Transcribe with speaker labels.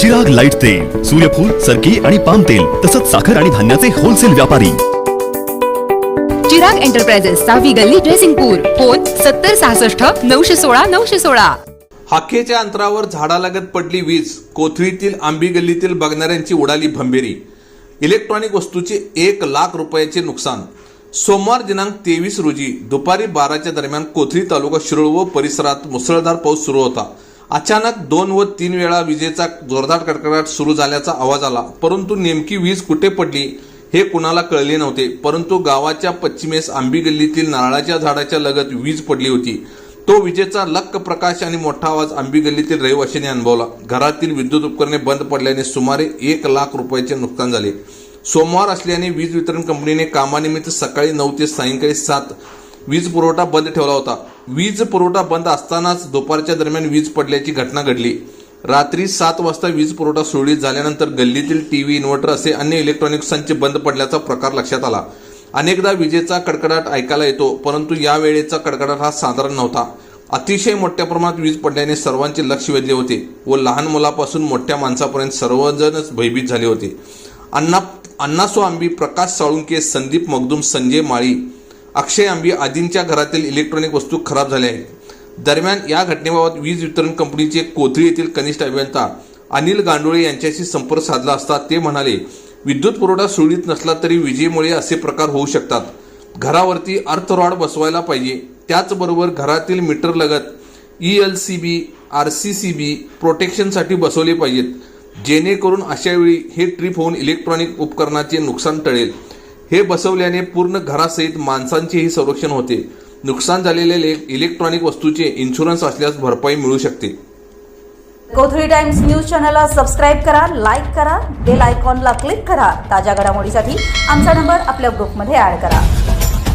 Speaker 1: Chirag light तेल सूर्यफूल सरकी आणि पाम तेल तसंच साखर आणि धान्याचे होलसेल व्यापारी.
Speaker 2: चिराग एंटरप्राइजेस सहावी गल्ली ड्रेसिंगपूर फोन सत्तर सहासष्ट नऊशे सोळा नऊशे सोळा.
Speaker 3: हाकेच्या अंतरावर झाडालगत पडली वीज कोथळीतील आंबी गल्लीतील बघणाऱ्यांची उडाली भंबेरी. इलेक्ट्रॉनिक वस्तूचे एक लाख रुपयाचे नुकसान. सोमवार दिनांक तेवीस रोजी दुपारी बाराच्या दरम्यान कोथळी तालुका शिरोळ व परिसरात मुसळधार पाऊस सुरू होता. अचानक दोन व तीन वेळा विजेचा जोरदार कडकडाट सुरू झाल्याचा आवाज आला. परंतु नेमकी वीज कुठे पडली हे कुणाला कळले नव्हते. परंतु गावाच्या पश्चिमेस आंबी गल्लीतील नारळाच्या झाडाच्या लगत वीज पडली होती. तो विजेचा लक्क प्रकाश आणि मोठा आवाज आंबी गल्लीतील रहिवाशांनी अनुभवला. घरातील विद्युत उपकरणे बंद पडल्याने सुमारे एक लाख रुपयाचे नुकसान झाले. सोमवार असल्याने वीज वितरण कंपनीने कामानिमित्त सकाळी नऊ ते सायंकाळी सात वीज पुरवठा बंद ठेवला होता. वीज पुरवठा बंद असतानाच दुपारच्या दरम्यान वीज पडल्याची घटना घडली. रात्री सात वाजता वीज पुरवठा सुरळीत झाल्यानंतर गल्लीतील टीव्ही इन्व्हर्टर असे अन्य इलेक्ट्रॉनिक्सांचे बंद पडल्याचा प्रकार लक्षात आला. अनेकदा विजेचा कडकडाट ऐकायला येतो परंतु या वेळेचा कडकडाट हा साधारण नव्हता. अतिशय मोठ्या प्रमाणात वीज पडल्याने सर्वांचे लक्ष वेधले होते व लहान मुलापासून मोठ्या माणसापर्यंत सर्वजणच भयभीत झाले होते. अण्णा अण्णासो आंबी प्रकाश साळुंके संदीप मगदूम संजय माळी अक्षय आंबी आदींच्या घरातील इलेक्ट्रॉनिक वस्तू खराब झाल्या आहेत. दरम्यान या घटनेबाबत वीज वितरण कंपनीचे कोथळी येथील कनिष्ठ अभियंता अनिल गांडोळे यांच्याशी संपर्क साधला असता ते म्हणाले विद्युत पुरवठा सुरळीत नसला तरी विजेमुळे असे प्रकार होऊ शकतात. घरावरती अर्थ रॉड बसवायला पाहिजे. त्याचबरोबर घरातील मीटर लगत E L C B R C C B प्रोटेक्शनसाठी बसवले पाहिजेत. जेणेकरून अशावेळी हे ट्रिप होऊन इलेक्ट्रॉनिक उपकरणाचे नुकसान टळेल. हे बसवल्याने पूर्ण घरासहित माणसांचेही संरक्षण होते. नुकसान झालेल्या इलेक्ट्रॉनिक वस्तूचे इन्शुरन्स असल्यास भरपाई मिळू शकते.
Speaker 4: कोथळी टाइम्स न्यूज चॅनलला सबस्क्राईब करा लाईक करा बेल आयकॉनला क्लिक करा. ताज्या घडामोडीसाठी आमचा नंबर आपल्या ग्रुपमध्ये ऍड करा.